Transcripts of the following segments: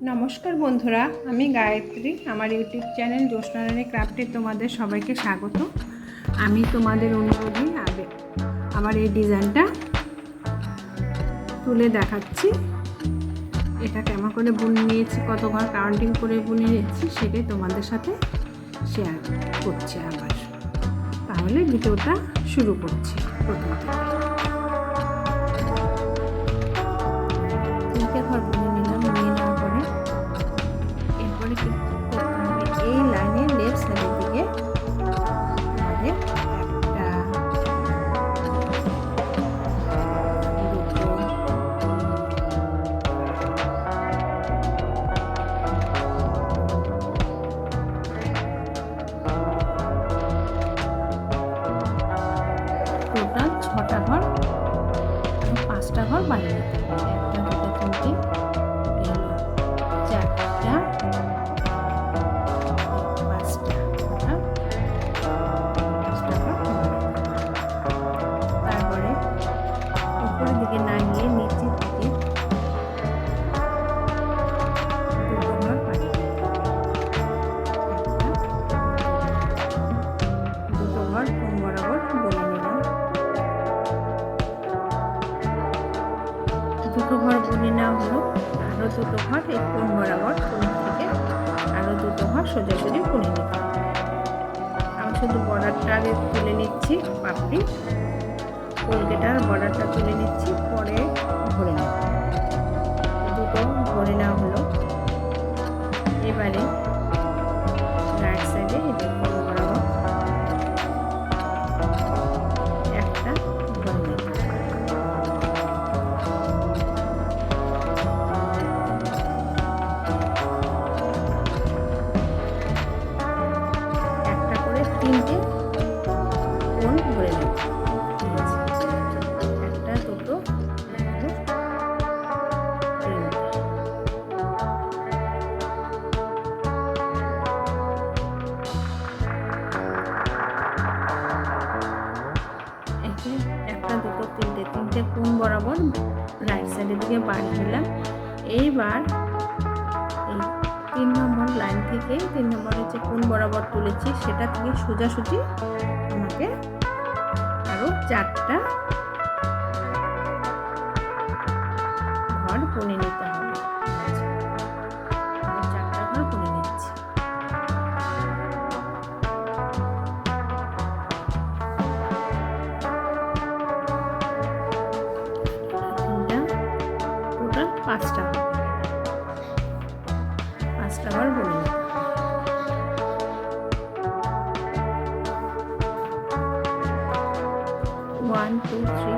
নমস্কার বন্ধুরা, আমি গায়ত্রী। আমার ইউটিউব চ্যানেল জ্যোৎস্নারানী ক্রাফটে তোমাদের সবাইকে স্বাগত। আমি তোমাদের অনুরোধে আগে আমার এই ডিজাইনটা তুলে দেখাচ্ছি। এটা কেমন করে বুনে নিয়েছি কত ঘর কাউন্টিং করে বুনে নিয়েছি, সেটাই তোমাদের সাথে শেয়ার করছি আবার। তাহলে ভিডিওটা শুরু করছি প্রথম। থেকে দুটো হাত এই কোন বরাবর কোন থেকে আরও দুটো হাত সোজা করে নিতে আমি শুধু বর্ডারটা আগে তুলে নিচ্ছি, পাপড়ি। কলকেটার বর্ডারটা তুলে নিচ্ছি, পরে ভরে নেব। দুটো ভরে নেওয়া হলো। এবারে বরাবর রাইট সাইডের দিকে বাড়ি দিলাম এইবার এই তিন নম্বর লাইন থেকে তিন নম্বরের যে কোন বরাবর তুলেছি, সেটা থেকে সোজাসুজি আমাকে আরও চারটা ওয়ান টু থ্রি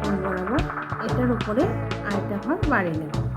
কোন বরাবর এটার উপরে আরেকটা ঘর বাড়িয়ে নেব।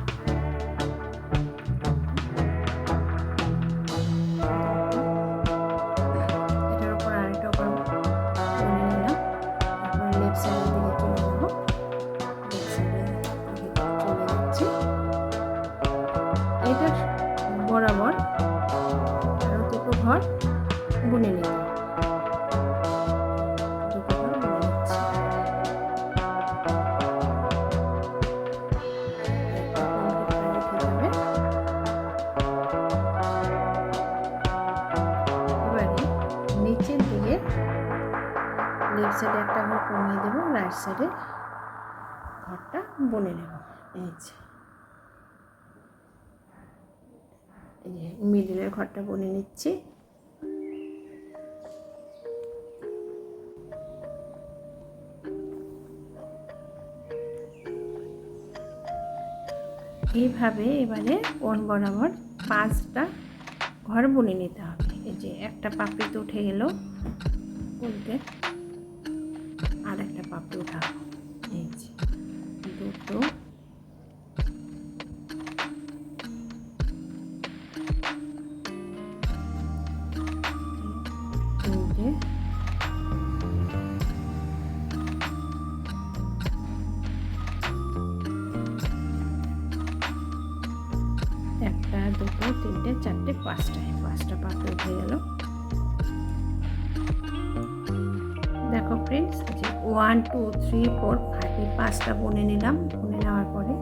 বুনে নেব। এই যে। এই যে মিডিলের ঘরটা বনে নিচ্ছি। এইভাবে এবারে কোণ বরাবর পাঁচটা ঘর বুনে নিতে হবে। এই যে একটা পাপড়ি তো উঠে গেল। উল্টে তিনটে, চারটে, পাঁচটায়। পাঁচটা পাপড়ি উঠে গেল। দেখো ফ্রেন্ডস যে one two three four five এই পাঁচটা বনে নিলাম। বনে নেওয়ার পরে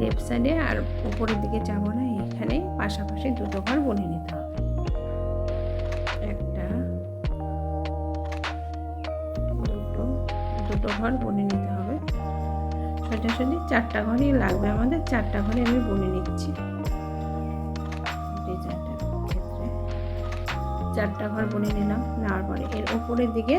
লেফট সাইডে আর উপরের দিকে যাব না, এখানে পাশাপাশি দুটো ঘর বনে নিতে হবে। একটা, দুটো দুটো ঘর বনে নিতে হবে। সোজাসুজি চারটা ঘরই লাগবে আমাদের, চারটা ঘরে আমি বনে নিচ্ছি। চারটা ঘর বুনে নিলাম, নেওয়ার পরে এর উপরের দিকে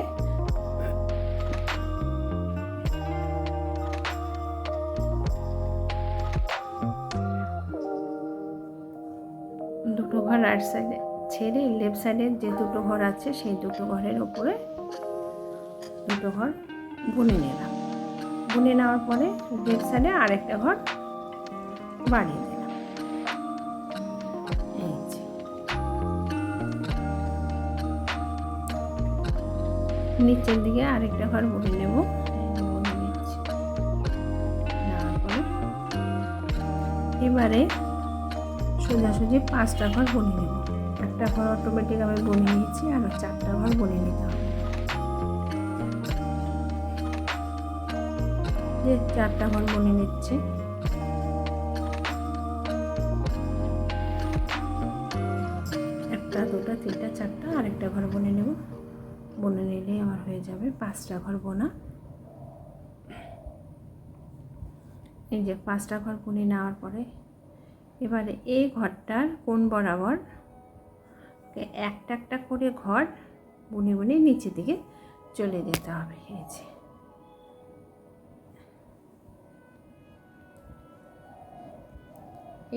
দুটো ঘর রাইট সাইডে ছেড়ে লেফট সাইডে যে দুটো ঘর আছে, সেই দুটো ঘরের উপরে দুটো ঘর বুনে নিলাম। বুনে নেওয়ার পরে লেফট সাইডে আরেকটা ঘর বাড়িয়ে নিচের দিকে আরেকটা ঘর বুনে নেব। এবারে সোজাসুজি পাঁচটা ঘর বনে নেব। একটা ঘর অটোমেটিক আমি বনে নিয়েছি আর চারটা ঘর বুনে নিতে হবে। যে চারটা ঘর বনে নিচ্ছি। একটা, দুটো, তিনটা, চারটা, আরেকটা ঘর বুনে নেব। বুনে নিলেই আমার হয়ে যাবে পাঁচটা ঘর বোনা। এই যে পাঁচটা ঘর বুনে নেওয়ার পরে এবারে এই ঘরটার কোন বরাবর একটা একটা করে ঘর বুনে বুনে নিচের দিকে চলে যেতে হবে এই যে।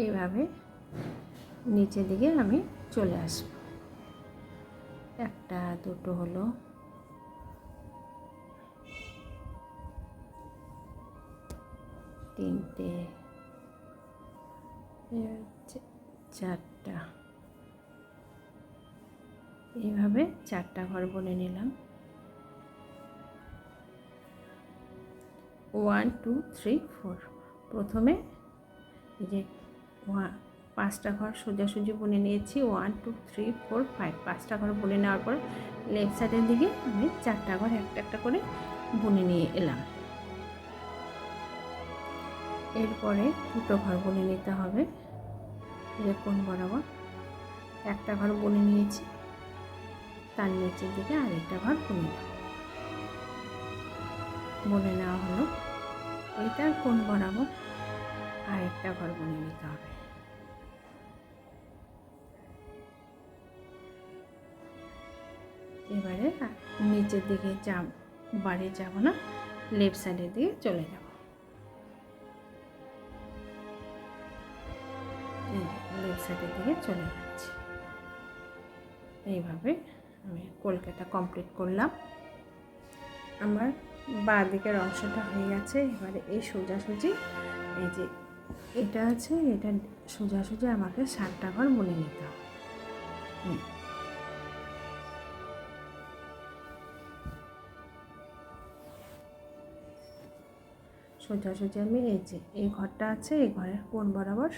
এইভাবে নিচের দিকে আমি চলে আসব। একটা, দুটো হলো। তিনটে চারটা। এইভাবে চারটা ঘর বনে নিলাম। One, two, three, four. প্রথমে এই যে পাঁচটা ঘর সোজাসুজি বুনে নিয়েছি। One two three four five পাঁচটা ঘর বুনে নেওয়ার পর লেফট সাইডের দিকে আমি চারটা ঘর একটা একটা করে বুনে নিয়ে এলাম। এরপরে দুটো ঘর বুনে নিতে হবে। কোন বরাবর? একটা ঘর বুনে নিয়েছি, তার নিচের দিকে আরেকটা ঘর বুনে নেব বুনে নেওয়া হলো। এইটার কোন বরাবর? আরেকটা ঘর বুনে নিতে হবে। এবারে নিচের দিকে যাব, বাড়ি যাব না লেফট সাইডের দিকে চলে যাব। লেফট সাইডের দিকে চলে যাচ্ছি। এইভাবে আমি কলকাতা কমপ্লিট করলাম। আমার বাঁ দিকের অংশটা হয়ে গেছে, এবারে এই সোজাসুজি, এই যে এটা আছে, এটা সোজাসুজি আমাকে ষাটটা ঘর বলে নিতে হবে। সোজাসুজি আমি এই যে, এই ঘরটা আছে, এই ঘরের কোন বরাবর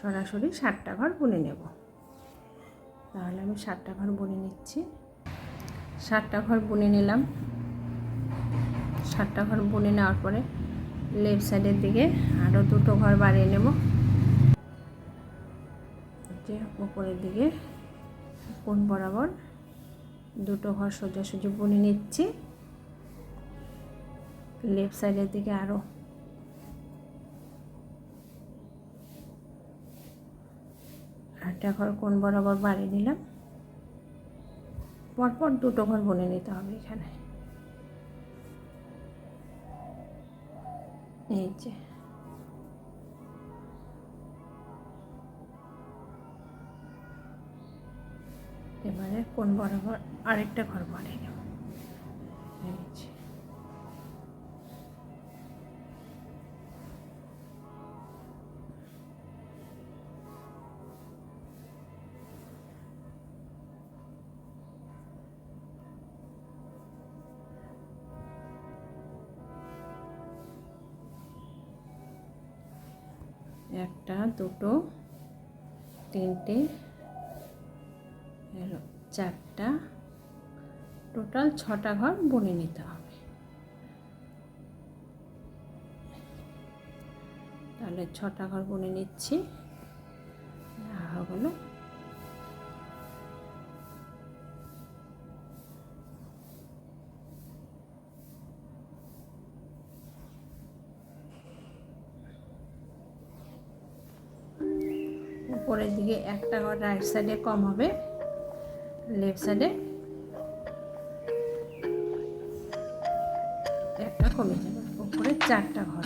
সরাসরি সাতটা ঘর বুনে নেব। তাহলে আমি সাতটা ঘর বুনে নিচ্ছি। সাতটা ঘর বুনে নিলাম। সাতটা ঘর বুনে নেওয়ার পরে লেফট সাইডের দিকে আরও দুটো ঘর বাড়িয়ে নেব। যে উপরের দিকে কোন বরাবর দুটো ঘর সোজাসুজি বুনে নিচ্ছি। লেফট সাইডের দিকে আরও একটা ঘর কোন বরাবর বাড়িয়ে নিলাম পরপর দুটো ঘর বনে নিতে হবে এখানে। এই যে। এবারে কোন বরাবর আরেকটা ঘর বানিয়ে নেব। এই যে। একটা, দুটো, তিনটে চারটা। টোটাল ছটা ঘর বনে নিতে হবে। তাহলে ছটা ঘর বনে নিচ্ছি। হলো উপরের দিকে একটা ঘর রাইট সাইডে কম হবে লেফট সাইডে একটা কমে যাবে, উপরে চারটা ঘর।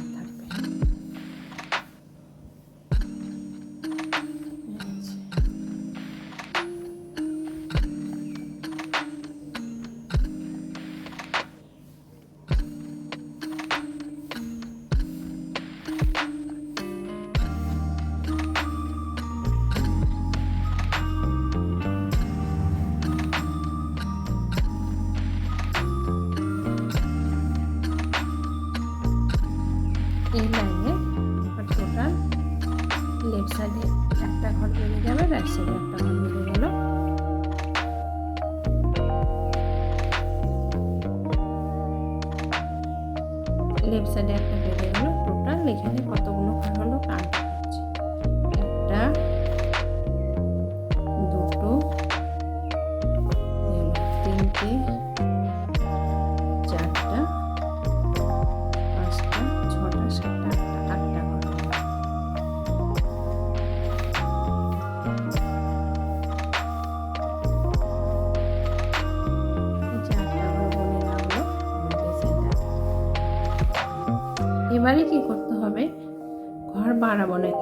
বেরিয়ে যাবে, রাইট সাইডে একটা ঘর বেরিয়ে গেল। লেফট সাইডে একটা বেড়ে গেল, টোটাল এখানে কতগুলো হলো? কাউন্ট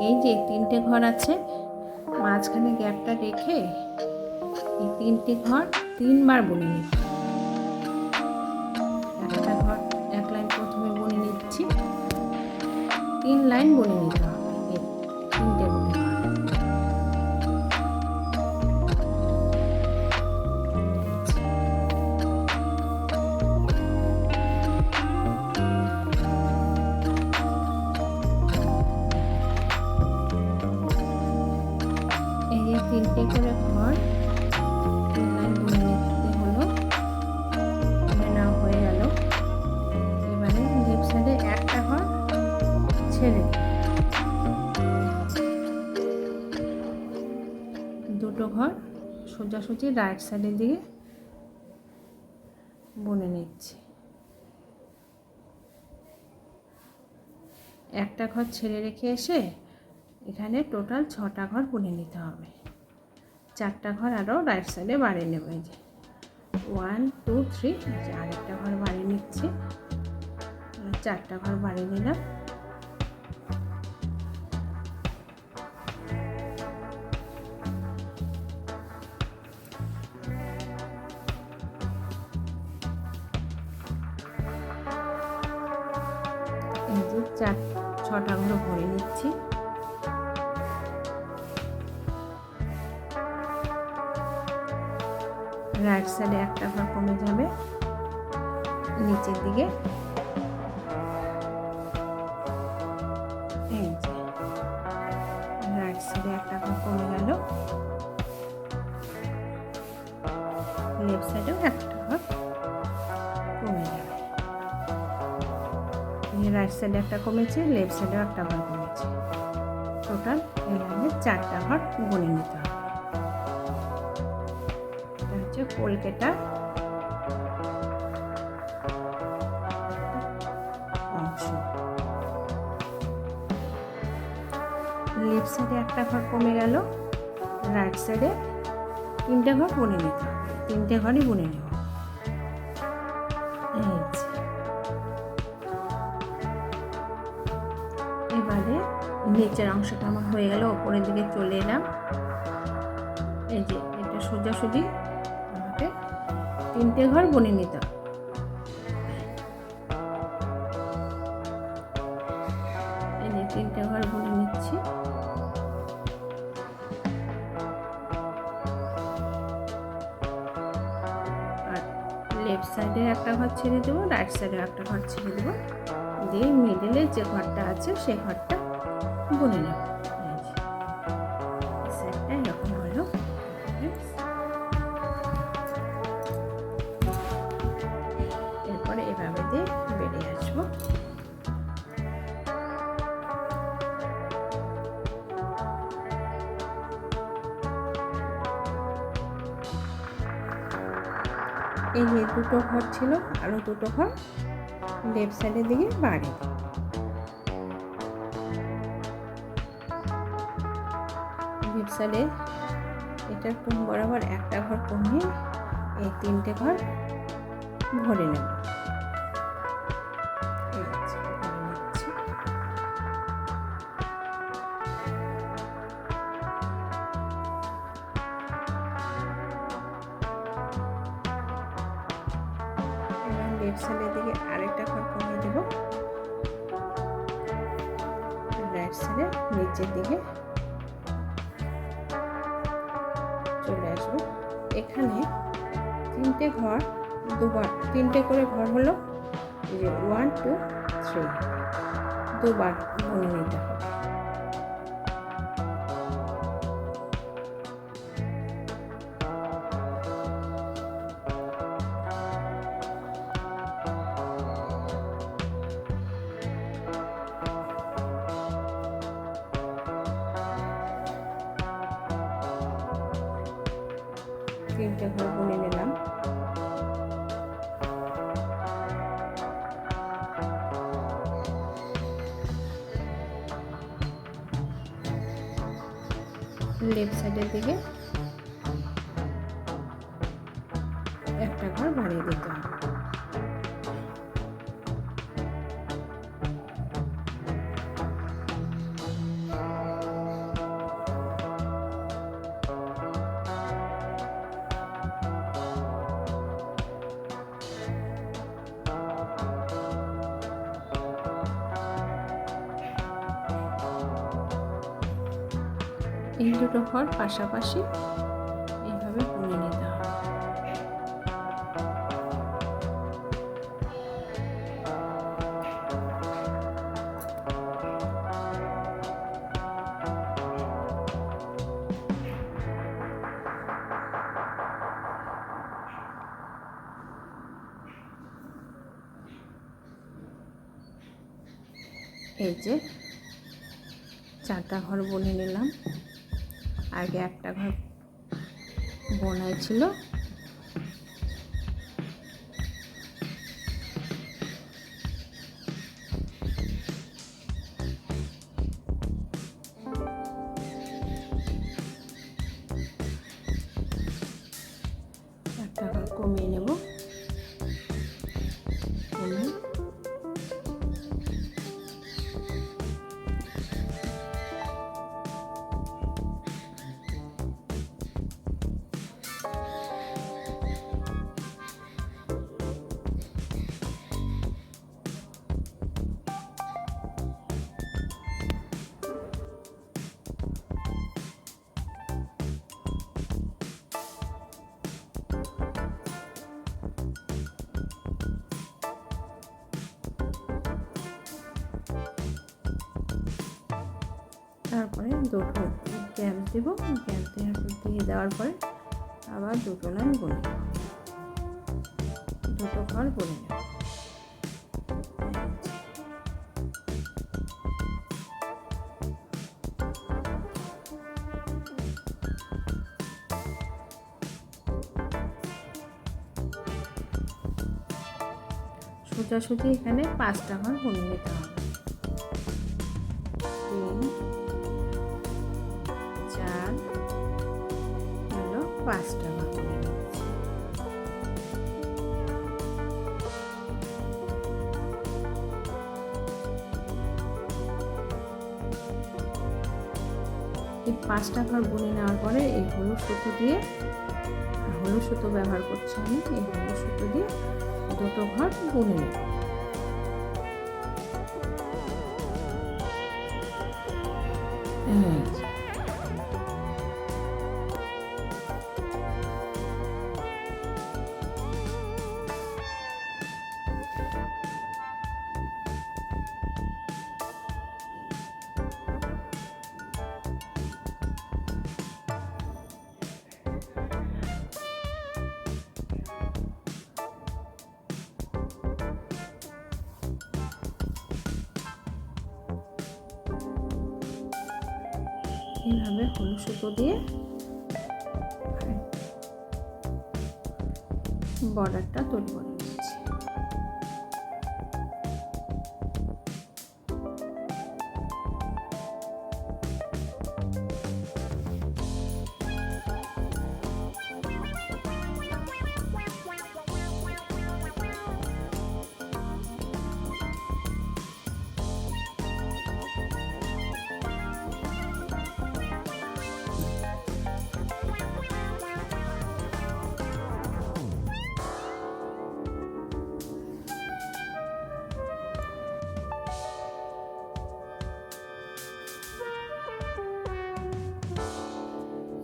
এই যে তিনটে ঘর আছে, মাঝখানে গ্যাপটা রেখে এই তিনটে ঘর তিনবার বুনে নিতে। একটা ঘর, এক লাইন প্রথমে বুনে নিচ্ছি তিন লাইন বুনে নিতে সোজাসুজি রাইট সাইডের দিকে বুনে নিচ্ছি। একটা ঘর ছেড়ে রেখে এসে এখানে টোটাল ছটা ঘর বুনে নিতে হবে। চারটা ঘর আরও রাইট সাইডে বাড়িয়ে নেবে এই যে। ওয়ান টু থ্রি আরেকটা ঘর বাড়িয়ে নিচ্ছি। চারটা ঘর বাড়িয়ে নিলাম। নিচের দিকে। রাইট সাইডে একটা কমে গেল। সাইডেও একটা কমে রাইট সাইডে একটা কমেছে লেফট সাইডেও একটা ঘর কমেছে। টোটাল এই লাইনে চারটা ঘর গুনে নিতে হবে। এটা হচ্ছে কলকাতা একটা ঘর কমে গেল রাইট সাইডে তিনটে ঘর বুনে নিতে হবে। তিনটে ঘরই বুনে নেব। এবারে নিচের অংশটা আমার হয়ে গেল, ওপরের দিকে চলে এলাম। এই যে, এটা সোজাসুজি আমাকে তিনটে ঘর বনে নিতে হবে। রাইট সাইডে একটা ঘর ছেড়ে দেবো। দিয়ে মিডিলে যে ঘরটা আছে, সেই ঘরটা বুনে নেব। এই যে দুটো ঘর ছিল আরও দুটো ঘর লেফট সাইডের দিকে বাড়ি। লেফট সাইডে এটার কোন বরাবর একটা ঘর কমিয়ে এই তিনটে ঘর ভরে নেব। এখানে তিনটে ঘর দুবার তিনটে করে ঘর হলো ওয়ান টু থ্রি দুবার গুনে হবে। একটা ঘর বাড়িয়ে দিতে। হবে এই দুটো ঘর পাশাপাশি এই যে চারটা ঘর বনে নিলাম। আগে একটা ঘর বোনাই ছিল তারপরে দুটো গ্যাস দেবো। গ্যাস দিয়ে দেওয়ার পরে আবার দুটো লাইন নেব। দুটো ঘর বনে নেব। সোজাসুজি এখানে পাঁচটা ঘর বনে নিতে হবে। ঘর বনে নিচ্ছি এই পাঁচটা ঘর বুনে নেওয়ার পরে এই হলুদ সুতো দিয়ে, হলুদ সুতো ব্যবহার করছি আমি, এই হলুদ সুতো দিয়ে দুটো ঘর বুনে নেব। এই যে। এইভাবে হলুদ সুতো দিয়ে বর্ডারটা তৈরি করে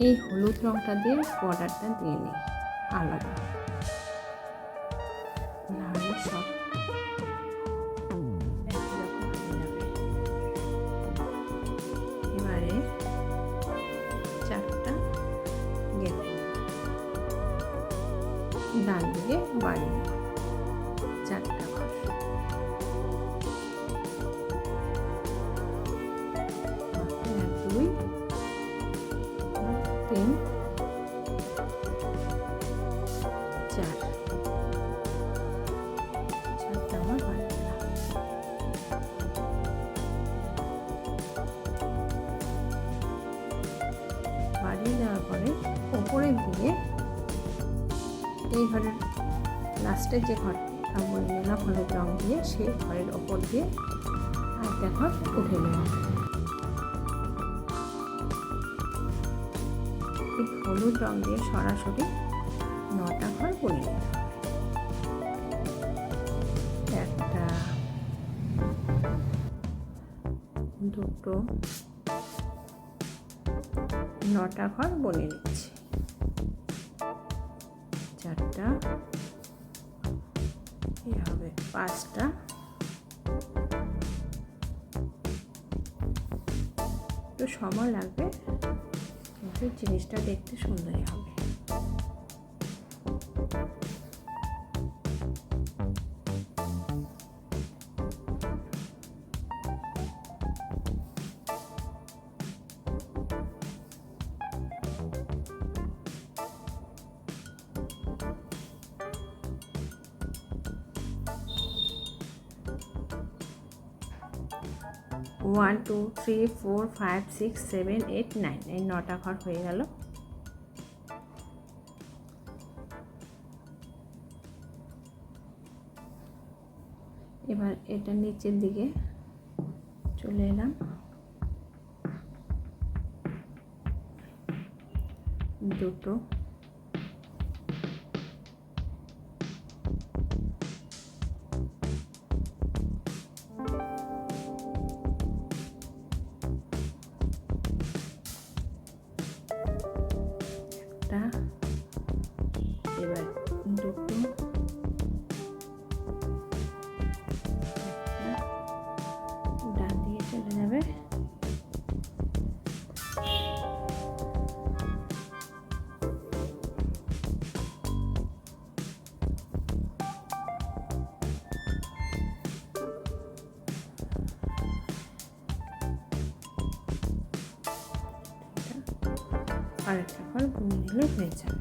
এই হলুদ রংটা দিয়ে বর্ডারটা দিয়ে নিই আলাদা। তিন, চার। চারটা আমার হয়ে গেল পরে ওপরের দিকে এই ঘরের লাস্টের যে ঘরটা নিলাম হলুদ রং দিয়ে সেই ঘরের ওপর দিয়ে ঘর উঠে নেওয়া হলুদ রং দিয়ে সরাসরি নটা ঘর বলে একটা, দুটো, নটা ঘর বলে নিচ্ছি চারটা এই হবে পাঁচটা। একটু সময় লাগবে। জিনিসটা দেখতে সুন্দরই হবে। Two, three, four, five, six, seven, eight, nine, এই নটা ঘর হয়ে গেল। এবার এটা নিচের দিকে চলে এলাম। দুটো। আরেকটা ফল বুনে দিলে হয়ে যাবে।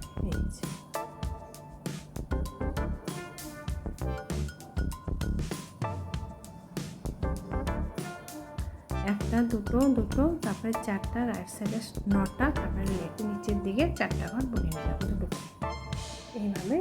একটা, দুটো দুটো, তারপরে চারটা রাইট সাইডে নটা, তারপরে নিচের দিকে চারটা ঘর বুনে নিলাম দুটো এইভাবে